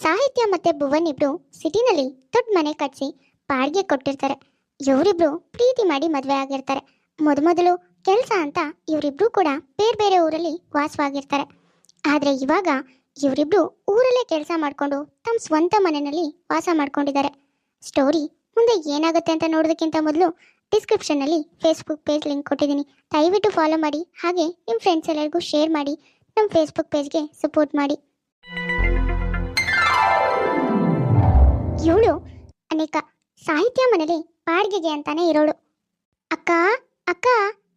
ಸಾಹಿತ್ಯ ಮತ್ತೆ ಭುವನ್ ಇಬ್ರು ಸಿಟಿನಲ್ಲಿ ದೊಡ್ಡ ಮನೆ ಕಟ್ಸಿ ಬಾಡಿಗೆ ಕೊಟ್ಟಿರ್ತಾರೆ. ಇವರಿಬ್ರು ಪ್ರೀತಿ ಮಾಡಿ ಮದುವೆ ಆಗಿರ್ತಾರೆ. ಮೊದಮೊದಲು ಕೆಲಸ ಅಂತ ಇವರಿಬ್ರು ಕೂಡ ಬೇರೆ ಬೇರೆ ಊರಲ್ಲಿ ವಾಸವಾಗಿರ್ತಾರೆ. ಆದ್ರೆ ಇವಾಗ ಇವರಿಬ್ರು ಊರಲ್ಲೇ ಕೆಲಸ ಮಾಡಿಕೊಂಡು ತಮ್ಮ ಸ್ವಂತ ಮನೆಯಲ್ಲಿ ವಾಸ ಮಾಡ್ಕೊಂಡಿದ್ದಾರೆ. ಸ್ಟೋರಿ ಮುಂದೆ ಏನಾಗುತ್ತೆ ಅಂತ ನೋಡೋದಕ್ಕಿಂತ ಮೊದಲು ಡಿಸ್ಕ್ರಿಪ್ಷನ್ನಲ್ಲಿ ಫೇಸ್ಬುಕ್ ಪೇಜ್ ಲಿಂಕ್ ಕೊಟ್ಟಿದ್ದೀನಿ. ದಯವಿಟ್ಟು ಫಾಲೋ ಮಾಡಿ, ಹಾಗೆ ನಿಮ್ಮ ಫ್ರೆಂಡ್ಸ್ ಎಲ್ಲರಿಗೂ ಶೇರ್ ಮಾಡಿ ನಮ್ಮ ಫೇಸ್ಬುಕ್ ಪೇಜ್ಗೆ ಸಪೋರ್ಟ್ ಮಾಡಿ. ಇವಳು ಅನೇಕ ಸಾಹಿತ್ಯ ಮನೇಲಿ ಬಾಡಿಗೆಗೆ ಅಂತಾನೆ ಇರೋಳು. ಅಕ್ಕ ಅಕ್ಕ,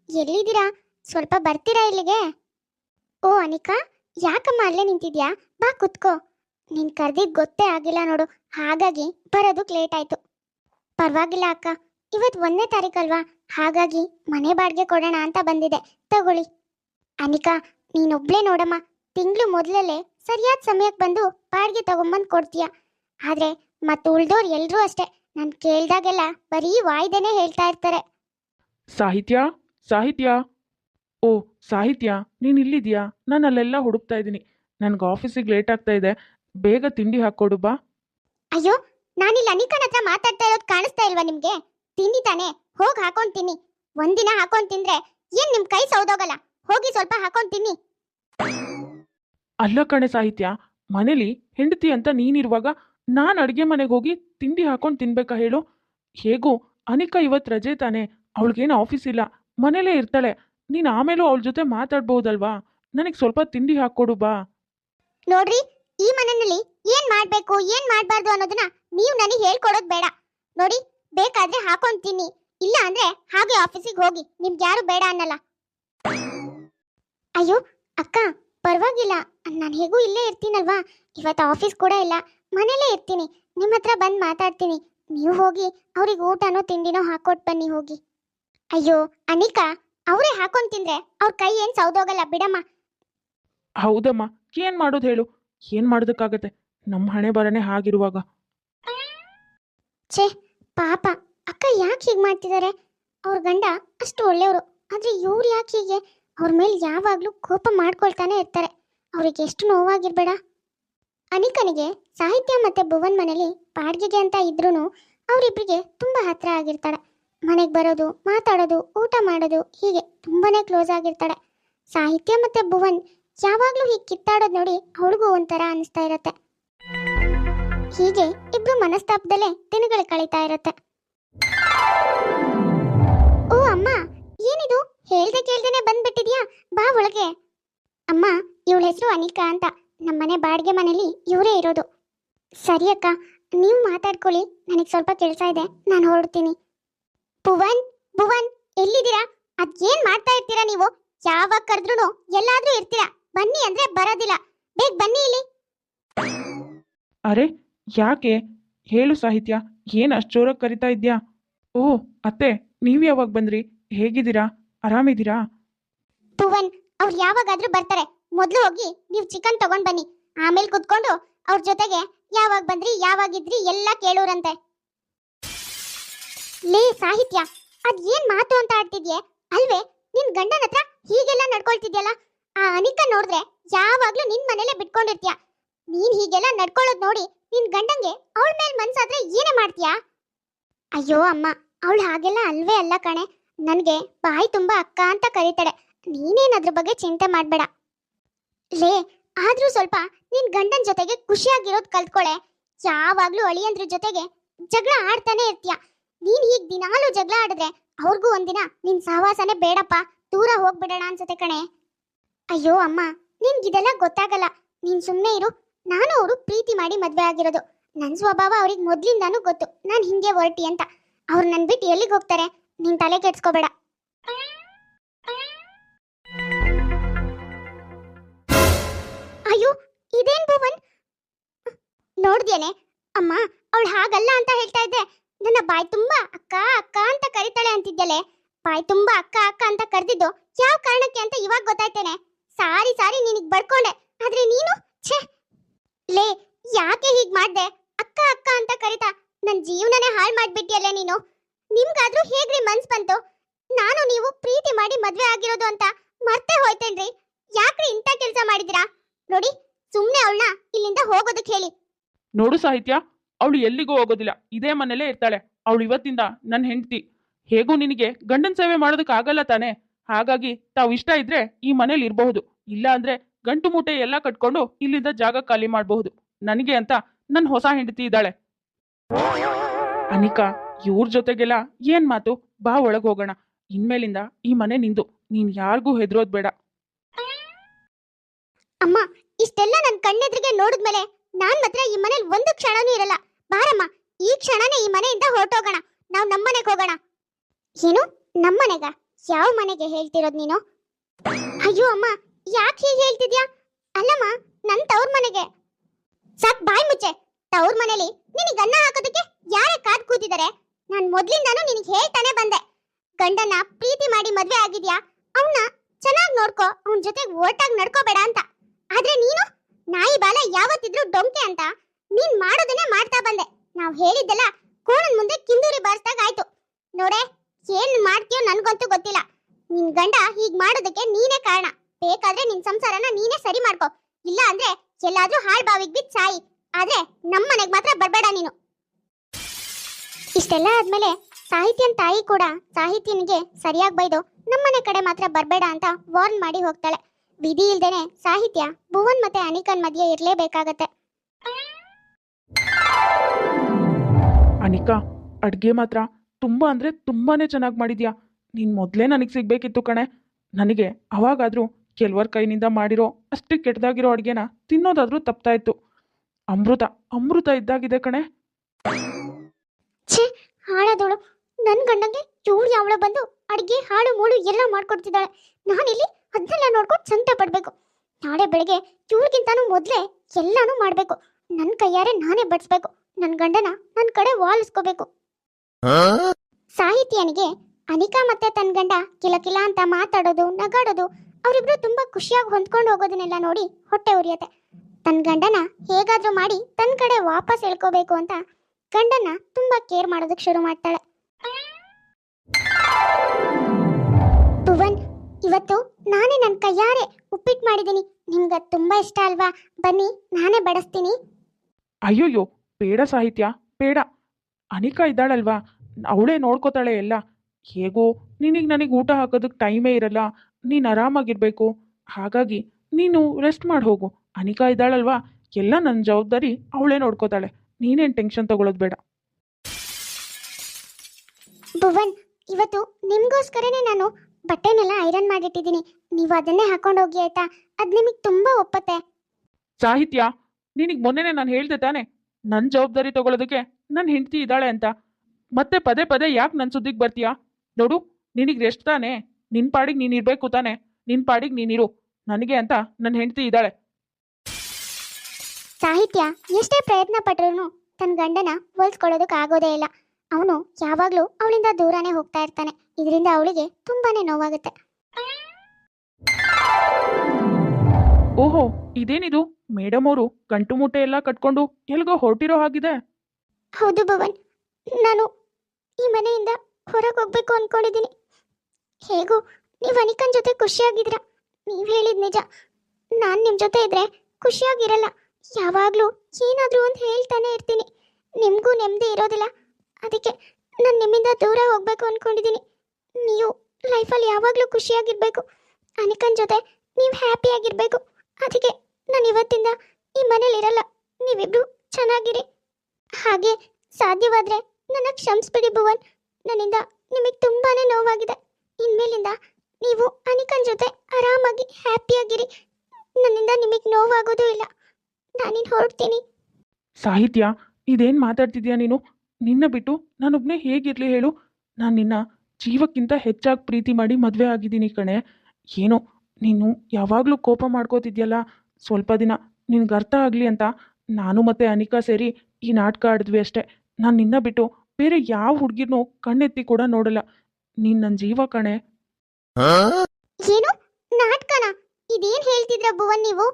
ಎಲ್ಲಿದ್ದೀರಾ? ಸ್ವಲ್ಪ ಬರ್ತೀರಾ ಇಲ್ಲಿಗೆ? ಓ, ಅನಿಕಾ, ಯಾಕಮ್ಮ ಅಲ್ಲೇ ನಿಂತಿದ್ಯಾ? ಬಾ ಕುತ್ಕೋ. ನೀನ್ ಕರ್ದಿದ್ ಗೊತ್ತೇ ಆಗಿಲ್ಲ ನೋಡು. ಹಾಗಾಗಿ ಬರೋದಕ್ಕೆ ಲೇಟ್ ಆಯ್ತು. ಪರವಾಗಿಲ್ಲ ಅಕ್ಕ. ಇವತ್ತು ಒಂದನೇ ತಾರೀಕಲ್ವಾ ಹಾಗಾಗಿ ಮನೆ ಬಾಡಿಗೆ ಕೊಡೋಣ ಅಂತ ಬಂದಿದೆ. ತಗೊಳ್ಳಿ. ಅನಿಕಾ, ನೀನೊಬ್ಳೆ ನೋಡಮ್ಮ. ತಿಂಗಳು ಮೊದಲಲ್ಲೇ ಸರಿಯಾದ ಸಮಯಕ್ಕೆ ಬಂದು ಬಾಡಿಗೆ ತಗೊಂಬಂದು ಕೊಡ್ತೀಯ. ಆದ್ರೆ ಮತ್ತು ಉಳ್ದೋರು ಎಲ್ಲರೂ ಅಷ್ಟೇ. ನಾನು ಕೇಳ್ದಾಗೆಲ್ಲ ಬರೀ ವಾಯ್ದೆನೆ ಹೇಳ್ತಾ ಇರ್ತಾರೆ. ಸಾಹಿತ್ಯ ಸಾಹಿತ್ಯ. ಓ ಸಾಹಿತ್ಯ ನೀನು ಇಲ್ಲಿದ್ಯಾ? ನಾನು ಅಲ್ಲೆಲ್ಲ ಹುಡುಕ್ತಾ ಇದ್ದೀನಿ. ನನಗೆ ಆಫೀಸಿಗೆ ಲೇಟ್ ಆಗ್ತಾ ಇದೆ. ಬೇಗ ತಿಂಡಿ ಹಾಕ್ಕೊಡು ಬಾ. ಅಯ್ಯೋ ನಾನಿಲ್ಲಿ ಅನಿಕನ ಹತ್ರ ಮಾತಾಡ್ತಾ ಇರೋದು ಕಾಣಿಸ್ತಾ ಇಲ್ವಾ ನಿಮ್ಗೆ? ತಿಂಡಿ ತಾನೆ ಹೋಗಿ ಹಾಕೊಂಡ್ ತಿನ್ನಿ. ಒಂದಿನ ಹಾಕೊಂಡ್ ತಿಂದ್ರೆ ಏನ್ ನಿಮ್ ಕೈ ಸೌದೋಗಲ್ಲ? ಹೋಗಿ ಸ್ವಲ್ಪ ಹಾಕೊಂಡ್ ತಿನ್ನಿ. ಅಲ್ಲ ಕಣೆ ಸಾಹಿತ್ಯ ಮನೇಲಿ ಹೆಂಡತಿ ಅಂತ ನೀನಿರುವಾಗ ನಾನು ಅಡುಗೆ ಮನೆಗೆ ಹೋಗಿ ತಿಂಡಿ ಹಾಕೊಂಡು ತಿನ್ಬೇಕಾ ಹೇಳು? ಹೇಗೂ, ಅನಿಕಾ ಇವತ್ತು ರಜೆ ತಾನೆ. ಅವಳಿಗೇನು ಆಫೀಸ್ ಇಲ್ಲ. ಮನೇಲೇ ಇರ್ತಾಳೆ. ನೀನು ಆಮೇಲೂ ಅವಳ ಜೊತೆ ಮಾತಾಡ್ಬೋದಲ್ವಾ? ನನಗೆ ಸ್ವಲ್ಪ ತಿಂಡಿ ಹಾಕ್ಕೊಡು ಬಾ. ನೋಡ್ರಿ, ಈ ಮನೆಯಲ್ಲಿ ಏನ್ ಮಾಡ್ಬೇಕು, ಏನ್ ಮಾಡ್ಬಾರ್ದು ಅನ್ನೋದನ್ನ ನೀವು ನನಗೆ ಹೇಳ್ಕೊಡೋದು ಬೇಡ. ನೋಡಿ, ಬೇಕಾದ್ರೆ ಹಾಕೊಂಡ್ ತಿನ್ನಿ. ಇಲ್ಲ ಅಂದ್ರೆ ಹಾಗೆ ಆಫೀಸಿಗೆ ಹೋಗಿ ನಿಮ್ಗೆ ಯಾರು ಬೇಡ ಅನ್ನಲ್ಲ. ಅಯ್ಯೋ, ಅಕ್ಕ, ಪರವಾಗಿಲ್ಲ. ನಾನು ಹೇಗೂ ಇಲ್ಲೇ ಇರ್ತೀನಲ್ವಾ? ಇವತ್ತು ಆಫೀಸ್ ಕೂಡ ಇಲ್ಲ. ಮನೇಲೇ ಇರ್ತೀನಿ. ನಿಮ್ಮ ಹತ್ರ ಬಂದು ಮಾತಾಡ್ತೀನಿ. ನೀವು ಹೋಗಿ ಅವ್ರಿಗೆ ಊಟನೋ ತಿಂಡಿನೋ ಹಾಕೊಟ್ ಬನ್ನಿ ಹೋಗಿ. ಅಯ್ಯೋ ಅನಿಕಾ ಅವರೇ ಹಾಕೊಂಡು ತಿಂದ್ರೆ ಅವ್ರ ಕೈ ಏನ್ ಸೌದೋಗಲ್ಲ ಬಿಡಮ್ಮ. ಹೌದಮ್ಮ ಏನ್ ಮಾಡೋದು ಹೇಳು? ಏನ್ ಮಾಡೋದಕ್ಕಾಗತ್ತೆ? ನಮ್ಮ ಹಣೆ ಬರನೆ ಹಾಗಿರುವಾಗ. ಛೇ ಪಾಪ ಅಕ್ಕ ಯಾಕೆ ಹೀಗೆ ಮಾಡ್ತಿದ್ದಾರೆ ಅವ್ರ ಗಂಡ ಅಷ್ಟು ಒಳ್ಳೆಯವರು ಆದ್ರೆ ಇವ್ರು ಯಾಕೆ ಹೀಗೆ? ಅವ್ರ ಮೇಲೆ ಯಾವಾಗಲೂ ಕೋಪ ಮಾಡ್ಕೊಳ್ತಾನೆ ಇರ್ತಾರೆ. ಅವ್ರಿಗೆ ಎಷ್ಟು ನೋವಾಗಿರ್ಬೇಡ. ಅನಿಕನಿಗೆ ಸಾಹಿತ್ಯ ಮತ್ತೆ ಭುವನ್ ಮನೇಲಿ ಬಾಡಿಗೆಗೆ ಅಂತ ಇದ್ರೂ ಅವರಿಬ್ಬರಿಗೆ ತುಂಬ ಹತ್ತಿರ ಆಗಿರ್ತಾಳೆ. ಮನೆಗೆ ಬರೋದು, ಮಾತಾಡೋದು, ಊಟ ಮಾಡೋದು ಹೀಗೆ ತುಂಬಾ ಕ್ಲೋಸ್ ಆಗಿರ್ತಾಳೆ. ಸಾಹಿತ್ಯ ಮತ್ತೆ ಭುವನ್ ಯಾವಾಗಲೂ ಹೀಗೆ ಕಿತ್ತಾಡೋದು ನೋಡಿ ಅವಳಿಗೂ ಒಂಥರ ಅನಿಸ್ತಾ ಇರತ್ತೆ. ಹೀಗೆ ಇಬ್ರು ಮನಸ್ತಾಪದಲ್ಲೇ ದಿನಗಳು ಕಳೀತಾ ಇರತ್ತೆ. ಓ ಅಮ್ಮ, ಏನಿದು? ಹೇಳ್ದೆ ಕೇಳ್ದೇನೆ ಬಂದ್ಬಿಟ್ಟಿದ್ಯಾ? ಬಾ ಒಳಗೆ. ಅಮ್ಮ, ಇವಳ ಹೆಸರು ಅನಿಕಾ ಅಂತ. ನಮ್ಮನೆ ಬಾಡಿಗೆ ಮನೇಲಿ ಇವರೇ ಇರೋದು. ಸರಿ ಅಕ್ಕ ನೀವು ಮಾತಾಡ್ಕೊಳ್ಳಿ. ನನಗೆ ಸ್ವಲ್ಪ ಕೆಲಸ ಇದೆ ನಾನು ಹೊರಡ್ತೀನಿ. ಭುವನ್ ಭುವನ್ ಎಲ್ಲಿದ್ದೀರಾ? ಅದೇನ್ ಮಾಡ್ತಾ ಇರ್ತೀರಾ ನೀವು? ಯಾವಾಗ ಕರೆದ್ರೂ ಎಲ್ಲಾದ್ರೂ ಇರ್ತೀರಾ? ಬನ್ನಿ ಅಂದ್ರೆ ಬರೋದಿಲ್ಲ. ಬೇಗ ಬನ್ನಿ ಇಲ್ಲಿ. ಅರೆ ಯಾಕೆ? ಹೇಳು ಸಾಹಿತ್ಯ ಏನು ಅಷ್ಟು ಜೋರಾಗಿ ಕರಿತಾ ಇದ್ಯಾ? ಓ ಅತ್ತೆ ನೀವು ಯಾವಾಗ ಬಂದ್ರಿ? ಹೇಗಿದ್ದೀರಾ? ಆರಾಮಿದ್ದೀರಾ? ಭುವನ್ ಅವ್ರು ಯಾವಾಗಾದ್ರೂ ಬರ್ತಾರೆ. ಮೊದ್ಲು ಹೋಗಿ ನೀವು ಚಿಕನ್ ತಗೊಂಡ್ ಬನ್ನಿ. ಆಮೇಲೆ ಕುತ್ಕೊಂಡು ಅವ್ರ ಜೊತೆಗೆ ಯಾವಾಗ ಬಂದ್ರಿ, ಯಾವಾಗಿದ್ರಿ ಎಲ್ಲ ಕೇಳೋರಂತೆ. ಲೇ ಸಾಹಿತ್ಯ, ಅದ್ ಏನ್ ಮಾತು ಅಂತ ಆಡ್ತಿದ್ಯೆ? ಅಲ್ವೇ, ನಿನ್ ಗಂಡನ ಹತ್ರ ಹೀಗೆಲ್ಲ ನಡ್ಕೊಳ್ತಿದ್ಯಲ್ಲ? ಆ ಅನಿಕ ನೋಡಿದ್ರೆ ಯಾವಾಗ್ಲೂ ನಿನ್ ಮನೇಲೆ ಬಿಟ್ಕೊಂಡಿರ್ತೀಯ? ನೀನ್ ಹೀಗೆಲ್ಲ ನಡ್ಕೊಳ್ಳೋದ್ ನೋಡಿ ನಿನ್ ಗಂಡಂಗೆ ಅವಳ ಮೇಲೆ ಮನ್ಸಾದ್ರೆ ಏನೇ ಮಾಡ್ತೀಯಾ? ಅಯ್ಯೋ ಅಮ್ಮ, ಅವಳು ಹಾಗೆಲ್ಲ ಅಲ್ವೇ ಅಲ್ಲ ಕಣೆ. ನನ್ಗೆ ಬಾಯಿ ತುಂಬಾ ಅಕ್ಕ ಅಂತ ಕರೀತಾಳೆ. ನೀನೇನದ್ರ ಬಗ್ಗೆ ಚಿಂತೆ ಮಾಡ್ಬೇಡ. ಲೇ, ಆದ್ರೂ ಸ್ವಲ್ಪ ನಿನ್ ಗಂಡನ್ ಜೊತೆಗೆ ಖುಷಿಯಾಗಿರೋದ್ ಕಲ್ತ್ಕೊಳೆ. ಯಾವಾಗ್ಲೂ ಅಳಿಯಂದ್ರ ಜೊತೆಗೆ ಜಗಳ ಆಡ್ತಾನೆ ಇರ್ತೀಯ. ನೀನ್ ಹೀಗ್ ದಿನಾಲೂ ಜಗಳ ಆಡಿದ್ರೆ ಅವ್ರಿಗೂ ಒಂದಿನ ನಿನ್ ಸಹವಾಸನೆ ಬೇಡಪ್ಪ. ದೂರ ಹೋಗ್ಬಿಡೋಣ ಅನ್ಸತ್ತೆ ಕಣೆ. ಅಯ್ಯೋ ಅಮ್ಮ ನಿನ್ಗಿದೆಲ್ಲ ಗೊತ್ತಾಗಲ್ಲ. ನೀನ್ ಸುಮ್ನೆ ಇರು. ನಾನು ಅವರು ಪ್ರೀತಿ ಮಾಡಿ ಮದ್ವೆ ಆಗಿರೋದು. ನನ್ ಸ್ವಭಾವ ಅವ್ರಿಗೆ ಮೊದ್ಲಿಂದಾನು ಗೊತ್ತು. ನಾನ್ ಹಿಂಗೆ ಹೊರಟಿ ಅಂತ. ಅವ್ರು ನನ್ ಬಿಟ್ಟು ಎಲ್ಲಿಗೆ ಹೋಗ್ತಾರೆ? ನೀನ್ ತಲೆ ಕೆಡ್ಸ್ಕೋಬೇಡ. ನೋಡ್ದೇನೆ ಅಮ್ಮ, ಅವಳು ಹಾಗಲ್ಲ ಅಂತ ಹೇಳ್ತಾ ಇದ್ದೆ. ನನ್ನ ಬಾಯಿ ತುಂಬಾ ಅಕ್ಕ ಅಕ್ಕ ಅಂತ ಕರಿತಾಳೆ ಅಂತಿದ್ದಲೆ ಬಾಯಿ ತುಂಬಾ ಅಕ್ಕ ಅಕ್ಕ ಅಂತ ಕರೆದಿದ್ದು ಯಾವ ಕಾರಣಕ್ಕೆ ಅಂತ ಇವಾಗ ಗೊತ್ತಾಯ್ತೇನೆ. ಸಾರಿ ಸಾರಿ ನಿನಗ್ ಬಡ್ಕೊಂಡೆ ಆದ್ರೆ ನೀನು? ಛೇ! ಲೇ, ಯಾಕೆ ಹೀಗ್ ಮಾಡ್ದೆ? ಅಕ್ಕ ಅಕ್ಕ ಅಂತ ಕರಿತಾ ನನ್ನ ಜೀವನನೇ ಹಾಳು ಮಾಡ್ಬಿಟ್ಟಿಯಲ್ಲೇ ನೀನು? ನಿಮ್ಗಾದ್ರೂ ಹೇಗ್ರಿ ಮನ್ಸ್ ಬಂತು? ನಾನು ನೀವು ಪ್ರೀತಿ ಮಾಡಿ ಮದ್ವೆ ಆಗಿರೋದು ಅಂತ ಮರ್ತೆ ಹೋಯ್ತೇನ್ರಿ? ಯಾಕ್ರಿ ಇಂಥ ಕೆಲಸ ಮಾಡಿದಿರಾ ನೋಡಿ, ಸುಮ್ನೆ ಅವಳನ್ನ ಇಲ್ಲಿಂದ ಹೋಗೋದಕ್ಕೆ ಹೇಳಿ. ನೋಡು ಸಾಹಿತ್ಯ, ಅವಳು ಎಲ್ಲಿಗೂ ಹೋಗೋದಿಲ್ಲ. ಇದೇ ಮನೆಯಲ್ಲೇ ಇರ್ತಾಳೆ. ಅವಳು ಇವತ್ತಿಂದ ನನ್ನ ಹೆಂಡತಿ. ಹೇಗೂ ನಿನಗೆ ಗಂಡನ ಸೇವೆ ಮಾಡೋದಕ್ಕೆ ಆಗಲ್ಲ ತಾನೆ? ಹಾಗಾಗಿ ತಾವು ಇಷ್ಟ ಇದ್ರೆ ಈ ಮನೇಲಿ ಇರಬಹುದು. ಇಲ್ಲ ಅಂದ್ರೆ ಗಂಟು ಮೂಟೆ ಎಲ್ಲ ಕಟ್ಕೊಂಡು ಇಲ್ಲಿಂದ ಜಾಗ ಖಾಲಿ ಮಾಡಬಹುದು. ನನಗೆ ಅಂತ ನನ್ನ ಹೊಸ ಹೆಂಡತಿ ಇದ್ದಾಳೆ. ಅನಿಕಾ, ಇವ್ರ ಜೊತೆಗೆಲ್ಲ ಏನ್ ಮಾತು? ಬಾ ಒಳಗ್ ಹೋಗೋಣ. ಇನ್ಮೇಲಿಂದ ಈ ಮನೆ ನಿಂದು. ನೀನ್ ಯಾರಿಗೂ ಹೆದರೋದ್ ಬೇಡ. ಅಮ್ಮ, ಇಷ್ಟೆಲ್ಲ ನನ್ನ ಕಣ್ಣೆದ್ರಿಗೆ ನೋಡಿದ್ಮೇಲೆ ನಾನ್ ಮಾತ್ರ ಈ ಮನೇಲಿ ಒಂದು ಕ್ಷಣನೂ ಇರಲ್ಲ. ಬಾರಮ್ಮ, ಈ ಕ್ಷಣನೇ ಈ ಮನೆಯಿಂದ ಹೊರಟೋಗೋಣ. ನಾವು ನಮ್ಮನೆಗೆ ಹೋಗೋಣ. ಏನು? ನಮ್ಮನೆಗ ಯಾವ ಮನೆಗೆ ಹೇಳ್ತಿರೋದು ನೀನು? ಅಯ್ಯೋ ಅಮ್ಮ, ಯಾಕೆ ಹೀಗೆ ಹೇಳ್ತಿದ್ಯಾ? ಅಲ್ಲಮ್ಮ, ನನ್ ತವ್ರ ಮನೆಗೆ. ಸಾಕ್ ಬಾಯ್ ಮುಚ್ಚೆ. ತವ್ರ ಮನೇಲಿ ನಿನಗೆ ಅನ್ನ ಹಾಕೋದಕ್ಕೆ ಯಾರೇ ಕಾದ್ ಕೂತಿದ್ದಾರೆ ನಾನ್ ಮೊದ್ಲಿಂದಾನು ನಿನಗೆ ಹೇಳ್ತಾನೆ ಬಂದೆ. ಗಂಡನ ಪ್ರೀತಿ ಮಾಡಿ ಮದ್ವೆ ಆಗಿದ್ಯಾ? ಅವನ್ನ ಚೆನ್ನಾಗಿ ನೋಡ್ಕೋ, ಅವನ ಜೊತೆ ಒಟ್ಟಾಗಿ ನಡ್ಕೋಬೇಡ ಅಂತ. ಆದ್ರೆ ನೀನು? ನಾಯಿ ಬಾಲ ಯಾವತ್ತಿದ್ರು ಡೊಂಕೆ ಅಂತ. ನೀನ್ ಮಾಡೋದನ್ನೇ ಮಾಡ್ತಾ ಬಂದೆ. ನಾವ್ ಹೇಳಿದ್ದೆಲ್ಲ ಕೋಣನ್ ಮುಂದೆ ಕಿಂದೂರಿ ಬಾರಿಸ್ದಾಗ ಆಯ್ತು. ನೋಡೆ, ಏನ್ ಮಾಡ್ತೀಯೋ ನನ್ಗಂತೂ ಗೊತ್ತಿಲ್ಲ. ನಿನ್ ಗಂಡ ಹೀಗ್ ಮಾಡೋದಕ್ಕೆ ನೀನೇ ಕಾರಣ. ಬೇಕಾದ್ರೆ ನಿನ್ ಸಂಸಾರನ ನೀನೇ ಸರಿ ಮಾಡ್ಕೋ. ಇಲ್ಲ ಅಂದ್ರೆ ಎಲ್ಲಾದ್ರೂ ಹಾಳ್ ಬಾವಿಗ್ ಬಿದ್ ಸಾಯಿ. ಆದ್ರೆ ನಮ್ಮನೆಗ್ ಮಾತ್ರ ಬರ್ಬೇಡ ನೀನು. ಇಷ್ಟೆಲ್ಲ ಆದ್ಮೇಲೆ ಸಾಹಿತ್ಯನ್ ತಾಯಿ ಕೂಡ ಸಾಹಿತ್ಯನಿಗೆ ಸರಿಯಾಗಿ ಬೈದು ನಮ್ಮನೆ ಕಡೆ ಮಾತ್ರ ಬರ್ಬೇಡ ಅಂತ ವಾರ್ನ್ ಮಾಡಿ ಹೋಗ್ತಾಳೆ. ವಿಧಿ ಇಲ್ದೇನೆ ಸಾಹಿತ್ಯ ಭುವನ್ ಮತ್ತೆ ಅನಿಕನ್ ಮಧ್ಯೆ ಇರಲೇಬೇಕಾಗತ್ತೆ. ಅನಿಕಾ ಅಡ್ಗೆ ಮಾತ್ರ ತುಂಬಾ ಅಂದ್ರೆ ತುಂಬಾನೇ ಚೆನ್ನಾಗಿ ಮಾಡಿದ್ಯಾ? ನೀನ್ ಮೊದ್ಲೇ ನನಗೆ ಸಿಗ್ಬೇಕಿತ್ತು ಕಣೆ. ನನಗೆ ಅವಾಗಾದ್ರೂ ಕೆಲವರ ಕೈನಿಂದ ಮಾಡಿರೋ ಅಷ್ಟು ಕೆಟ್ಟದಾಗಿರೋ ಅಡ್ಗೆನ ತಿನ್ನೋದಾದ್ರೂ ತಪ್ತಾ ಇತ್ತು. ಅಮೃತ ಅಮೃತ ಇದ್ದಾಗಿದೆ ಕಣೆ. ಛೇ ಹಾಳಾದವಳು ನನ್ ಗಂಡಂಗೆ ಇವಳು ಯಾವಳ ಬಂದು ಅಡ್ಗೆ ಹಾಳು ಮೂಳು ಎಲ್ಲ ಮಾಡ್ಕೊಡ್ತಿದ್ದಾಳೆ. ನಾನಿಲ್ಲಿ ಅದನ್ನೆಲ್ಲ ನೋಡ್ಕೊಂಡು ಸಂಕಟ ಪಡ್ಬೇಕು. ನಾಳೆ ಬೆಳಗ್ಗೆ ಇವ್ರಿಗಿಂತಾನು ಮೊದ್ಲೇ ಎಲ್ಲಾನು ಮಾಡ್ಬೇಕು. ನನ್ ಕೈಯಾರೆ ನಾನೇ ಬಡಿಸ್ಬೇಕು. ನನ್ ಗಂಡನ ನನ್ ಕಡೆ ವಾಲಿಸ್ಕೋಬೇಕು. ಸಾಹಿತ್ಯನಿಗೆ ಅನಿಕಾ ಮತ್ತೆ ತನ್ನ ಗಂಡ ಕಿಲಕಿಲ ಅಂತ ಮಾತಾಡೋದು, ನಗಾಡೋದು ಅವರಿಬ್ರು ತುಂಬಾ ಖುಷಿಯಾಗಿ ಹೊಂದ್ಕೊಂಡು ಹೋಗೋದನ್ನೆಲ್ಲ ನೋಡಿ ಹೊಟ್ಟೆ ಉರಿಯತ್ತೆ. ತನ್ನ ಗಂಡನ ಹೇಗಾದ್ರೂ ಮಾಡಿ ತನ್ನ ಕಡೆ ವಾಪಸ್ ಎಳ್ಕೋಬೇಕು ಅಂತ ಗಂಡನ ತುಂಬಾ ಕೇರ್ ಮಾಡೋದಕ್ಕೆ ಶುರು ಮಾಡ್ತಾಳೆ. ಇವತ್ತು ನಾನೇ ನನ್ನ ಕೈಯಾರೆ ಉಪ್ಪಿಟ್ಟು ಮಾಡಿದ್ದೀನಿ. ನಿಮ್ಗೆ ತುಂಬಾ ಇಷ್ಟ ಅಲ್ವಾ? ಬನ್ನಿ ನಾನೇ ಬಡಿಸ್ತೀನಿ. ಅಯ್ಯೋಯ್ಯೋ ಬೇಡ ಸಾಹಿತ್ಯ ಬೇಡ. ಅನಿಕಾ ಇದ್ದಾಳಲ್ವಾ? ಅವಳೇ ನೋಡ್ಕೋತಾಳೆ ಎಲ್ಲ. ಹೇಗೋ ನಿನಗೆ ನನಗೆ ಊಟ ಹಾಕೋದಕ್ಕೆ ಟೈಮೇ ಇರಲ್ಲ. ನೀನು ಆರಾಮಾಗಿರ್ಬೇಕು. ಹಾಗಾಗಿ ನೀನು ರೆಸ್ಟ್ ಮಾಡಿ ಹೋಗು. ಅನಿಕಾ ಇದ್ದಾಳಲ್ವಾ? ಎಲ್ಲ ನನ್ನ ಜವಾಬ್ದಾರಿ ಅವಳೇ ನೋಡ್ಕೋತಾಳೆ. ನೀನೇನು ಟೆನ್ಷನ್ ತಗೊಳ್ಳೋದು ಬೇಡ. ಭುವನ್ ಇವತ್ತು ನಿಮಗೋಸ್ಕರನೇ ನಾನು ಬಟ್ಟೆನೆಲ್ಲ ಐರನ್ ಮಾಡಿಟ್ಟಿದ್ದೀನಿ. ನೀವು ಅದನ್ನೇ ಹಾಕೊಂಡು ಹೋಗಿ ಆಯ್ತಾ? ಅದು ನಿಮಗೆ ತುಂಬಾ ಒಪ್ಪತ್ತೆ. ಸಾಹಿತ್ಯ ನಿನಗೆ ಮೊನ್ನೆನೇ ನಾನು ಹೇಳ್ದೆ ತಾನೆ ನನ್ನ ಜವಾಬ್ದಾರಿ ತಗೊಳ್ಳೋದಕ್ಕೆ ನನ್ನ ಹೆಂಡತಿ ಇದ್ದಾಳೆ ಅಂತ. ಮತ್ತೆ ಪದೇ ಪದೇ ಯಾಕೆ ನನ್ನ ಸುದ್ದಿಗ್ ಬರ್ತೀಯಾ? ನೋಡು ನಿನಗೆ ರೆಸ್ಟ್ ತಾನೆ. ನಿನ್ ಪಾಡಿಗೆ ನೀನು ಇರ್ಬೇಕು ತಾನೆ. ನಿನ್ ಪಾಡಿಗೆ ನೀನಿರು ನನಗೆ ಅಂತ ನನ್ನ ಹೆಂಡತಿ ಇದ್ದಾಳೆ. ಸಾಹಿತ್ಯ ಎಷ್ಟೇ ಪ್ರಯತ್ನ ಪಟ್ರು ತನ್ನ ಗಂಡನ ಹೋಲ್ಸ್ಕೊಳ್ಳೋದಕ್ಕೆ ಆಗೋದೇ ಇಲ್ಲ. ಅವನು ಯಾವಾಗಲೂ ಅವಳಿಂದ ದೂರನೇ ಹೋಗ್ತಾ ಇರ್ತಾನೆ. ಇದರಿಂದ ಅವಳಿಗೆ ತುಂಬಾನೇ ನೋವಾಗುತ್ತೆ. ಓಹೋ ಇದೇನಿದು? ಮೇಡಮ್ ಅವರು ಗಂಟು ಮೂಟೆ ಎಲ್ಲ ಕಟ್ಕೊಂಡು ಎಲ್ಗೋ ಹೊರಟಿರೋ ಹಾಗಿದೆ. ಹೌದು ಭವನ್. ನಾನು ಈ ಮನೆಯಿಂದ ಹೊರಗೆ ಹೋಗ್ಬೇಕು ಅನ್ಕೊಂಡಿದ್ದೀನಿ. ಹೇಗೂ ನೀವು ಅನಿಕನ್ ಜೊತೆ ಖುಷಿಯಾಗಿದ್ದೀರಾ? ನೀವು ಹೇಳಿದ ನಿಜ. ನಾನು ನಿಮ್ಮ ಜೊತೆ ಇದ್ರೆ ಖುಷಿಯಾಗಿರಲ್ಲ. ಯಾವಾಗಲೂ ಏನಾದರೂ ಅಂತ ಹೇಳ್ತಾನೆ ಇರ್ತೀನಿ. ನಿಮಗೂ ನೆಮ್ಮದಿ ಇರೋದಿಲ್ಲ. ಅದಕ್ಕೆ ನಾನು ನಿಮ್ಮಿಂದ ದೂರ ಹೋಗ್ಬೇಕು ಅಂದ್ಕೊಂಡಿದ್ದೀನಿ ನೀವು ಲೈಫಲ್ಲಿ ಯಾವಾಗಲೂ ಖುಷಿಯಾಗಿರಬೇಕು. ಅನಿಕನ್ ಜೊತೆ ನೀವು ಹ್ಯಾಪಿಯಾಗಿರಬೇಕು ಅದಕ್ಕೆ ನಾನು ಇವತ್ತಿಂದ ಈ ಮನೇಲಿ ಇರಲ್ಲ. ನೀವಿಬ್ರು ಚೆನ್ನಾಗಿರಿ. ಹಾಗೆ ಸಾಧ್ಯವಾದರೆ ನನ್ನ ಕ್ಷಮಿಸ್ಬಿಡಿ ಭುವನ್. ನನ್ನಿಂದ ನಿಮಗೆ ತುಂಬಾ ನೋವಾಗಿದೆ. ಇನ್ಮೇಲಿಂದ ನೀವು ಅನಿಕನ್ ಜೊತೆ ಆರಾಮಾಗಿ ಹ್ಯಾಪಿಯಾಗಿರಿ ನನ್ನಿಂದ ನಿಮಗೆ ನೋವಾಗೋದೂ ಇಲ್ಲ. ನಾನಿನ್ ಹೊರಡ್ತೀನಿ. ಸಾಹಿತ್ಯ, ಇದೇನು ಮಾತಾಡ್ತಿದ್ಯಾ ನೀನು? ನಿನ್ನ ಬಿಟ್ಟು ನಾನೊಬ್ಬನೇ ಹೇಗಿರಲಿ ಹೇಳು. ನಾನು ನಿನ್ನ ಜೀವಕ್ಕಿಂತ ಹೆಚ್ಚಾಗಿ ಪ್ರೀತಿ ಮಾಡಿ ಮದುವೆ ಆಗಿದ್ದೀನಿ ಕಣೆ. ಏನೋ, ನೀನು ಯಾವಾಗಲೂ ಕೋಪ ಮಾಡ್ಕೋತಿದ್ಯಲ್ಲ? ಸ್ವಲ್ಪ ದಿನ ನಿನಗೆ ಅರ್ಥ ಆಗಲಿ ಅಂತ ನಾನು ಮತ್ತೆ ಅನಿಕಾ ಸೇರಿ ಈ ನಾಟಕ ಆಡಿದ್ವಿ ಅಷ್ಟೇ. ನಾನು ನಿನ್ನ ಬಿಟ್ಟು ಬೇರೆ ಯಾವ ಹುಡುಗಿನೂ ಕಣ್ಣೆತ್ತಿ ಕೂಡ ನೋಡಲ್ಲ. ನೀನು ನನ್ನ ಜೀವ ಕಣೆ. ಏನು? ನಾಟಕನ? ಇದೇನ್ ಹೇಳ್ತಿದ್ರ ಭುವನ್ ನೀವು?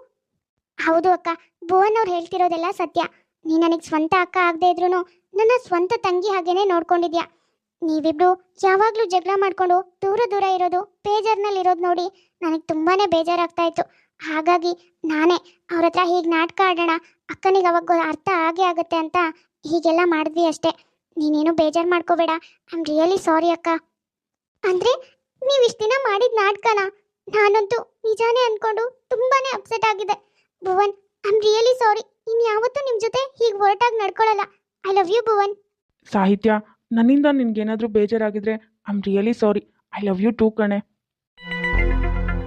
ಹೌದು ಅಕ್ಕ, ಭುವನ್ ಅವ್ರು ಹೇಳ್ತಿರೋದೆಲ್ಲ ಸತ್ಯ. ನೀ ನನಗೆ ಸ್ವಂತ ಅಕ್ಕ ಆಗದೆ ಇದ್ರು ನನ್ನ ಸ್ವಂತ ತಂಗಿ ಹಾಗೇನೆ ನೋಡ್ಕೊಂಡಿದ್ಯಾ? ನೀವಿಬ್ರು ಯಾವಾಗ್ಲೂ ಜಗಳ ಮಾಡ್ಕೊಂಡು ದೂರ ದೂರ ಇರೋದು ಬೇಜಾರ್ನಲ್ಲಿ ಇರೋದು ನೋಡಿ ನನಗೆ ತುಂಬಾನೇ ಬೇಜಾರಾಗ್ತಾ ಇತ್ತು ಹಾಗಾಗಿ ನಾನೇ ಅವ್ರ ಹತ್ರ ಹೀಗೆ ನಾಟಕ ಆಡೋಣ, ಅಕ್ಕನಿಗೆ ಅವಾಗ ಅರ್ಥ ಆಗೇ ಆಗುತ್ತೆ ಅಂತ ಹೀಗೆಲ್ಲ ಮಾಡಿದ್ವಿ ಅಷ್ಟೇ. ನೀನೇನು ಬೇಜಾರು ಮಾಡ್ಕೋಬೇಡ ಐ ಆಮ್ ರಿಯಲಿ ಸಾರಿ ಅಕ್ಕ. ಅಂದರೆ ನೀವು ಇಷ್ಟು ದಿನ ಮಾಡಿದ ನಾಟಕನ ನಾನಂತೂ ನಿಜಾನೇ ಅಂದ್ಕೊಂಡು ತುಂಬಾನೇ ಅಪ್ಸೆಟ್ ಆಗಿದೆ. Bhuvan I am really sorry ಇನ್ಯಾವತ್ತೂ ನಿಮ್ಮ ಜೊತೆ ಹೀಗೆ ಹೊರಟಾಗಿ ನಡ್ಕೊಳ್ಳಲ್ಲ I love you Bhuvan. Sahitya ನನ್ನಿಂದ ನಿನ್ಗೇನಾದರೂ ಬೇಜಾರಾಗಿದ್ರೆ I am really sorry I love you too ಕಣೆ.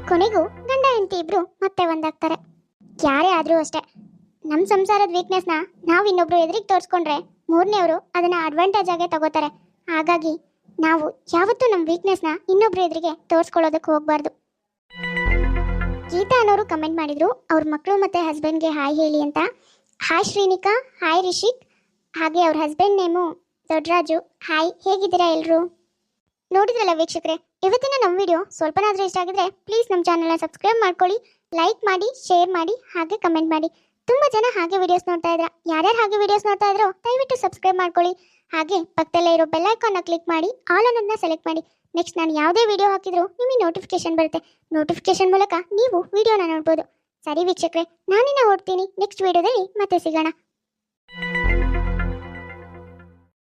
ಕೊನೆಗೂ ಗಂಡ ಹೆಂಡತಿ ಇಬ್ರು ಮತ್ತೆ ಒಂದಾಗ್ತಾರೆ. ಯಾರೇ ಆದರೂ ಅಷ್ಟೇ. ನಮ್ಮ ಸಂಸಾರದ ವೀಕ್ನೆಸ್ನ ನಾವು ಇನ್ನೊಬ್ರು ಎದುರಿಗೆ ತೋರಿಸ್ಕೊಂಡ್ರೆ ಮೂರನೇವರು ಅದನ್ನ ಅಡ್ವಾಂಟೇಜ್ ಆಗೇ ತಗೋತಾರೆ. ಹಾಗಾಗಿ ನಾವು ಯಾವತ್ತೂ ನಮ್ಮ ವೀಕ್ನೆಸ್ನ ಇನ್ನೊಬ್ರು ಎದುರಿಗೆ ತೋರಿಸ್ಕೊಳ್ಳೋದಕ್ಕೆ ಹೋಗಬಾರ್ದು. ಗೀತಾ ಅನ್ನೋರು ಕಮೆಂಟ್ ಮಾಡಿದ್ರು ಅವ್ರ ಮಕ್ಕಳು ಮತ್ತೆ ಹಸ್ಬೆಂಡ್ಗೆ ಹಾಯ್ ಹೇಳಿ ಅಂತ. Hi Shrinika hi Rishik. ಹಾಗೆ ಅವ್ರ ಹಸ್ಬೆಂಡ್ ನೇಮು ದೊಡ್ಡರಾಜು. ಹಾಯ್ ಹೇಗಿದ್ದೀರಾ ಎಲ್ಲರೂ ನೋಡಿದ್ರಲ್ಲ ವೀಕ್ಷಕರೇ, ಇವತ್ತಿನ ನಮ್ಮ ವಿಡಿಯೋ ಸ್ವಲ್ಪನಾದರೂ ಇಷ್ಟ ಆಗಿದ್ರೆ ಪ್ಲೀಸ್ ನಮ್ಮ ಚಾನಲ್ನ ಸಬ್ಸ್ಕ್ರೈಬ್ ಮಾಡ್ಕೊಳ್ಳಿ ಲೈಕ್ ಮಾಡಿ ಶೇರ್ ಮಾಡಿ, ಹಾಗೆ ಕಮೆಂಟ್ ಮಾಡಿ. ತುಂಬ ಜನ ಹಾಗೆ ವಿಡಿಯೋಸ್ ನೋಡ್ತಾ ಇದ್ರ. ಯಾರ್ಯಾರು ಹಾಗೆ ವಿಡಿಯೋಸ್ ನೋಡ್ತಾ ಇದ್ರು, ದಯವಿಟ್ಟು ಸಬ್ಸ್ಕ್ರೈಬ್ ಮಾಡ್ಕೊಳ್ಳಿ. ಹಾಗೆ ಪಕ್ಕದಲ್ಲೇ ಇರೋ ಬೆಲ್ ಐಕಾನ್ನ ಕ್ಲಿಕ್ ಮಾಡಿ ಆಲ್ ಅನ್ನೋದನ್ನ ಸೆಲೆಕ್ಟ್ ಮಾಡಿ. ನೆಕ್ಸ್ಟ್ ನಾನು ಯಾವುದೇ ವಿಡಿಯೋ ಹಾಕಿದ್ರು ನಿಮಗೆ ನೋಟಿಫಿಕೇಶನ್ ಬರುತ್ತೆ. ನೋಟಿಫಿಕೇಶನ್ ಮೂಲಕ ನೀವು ವಿಡಿಯೋನ ನೋಡ್ಬೋದು. ಸರಿ ವೀಕ್ಷಕರೇ, ನಾನಿನ್ನ ಓಡ್ತೀನಿ. ನೆಕ್ಸ್ಟ್ ವಿಡಿಯೋದಲ್ಲಿ ಮತ್ತೆ ಸಿಗೋಣ.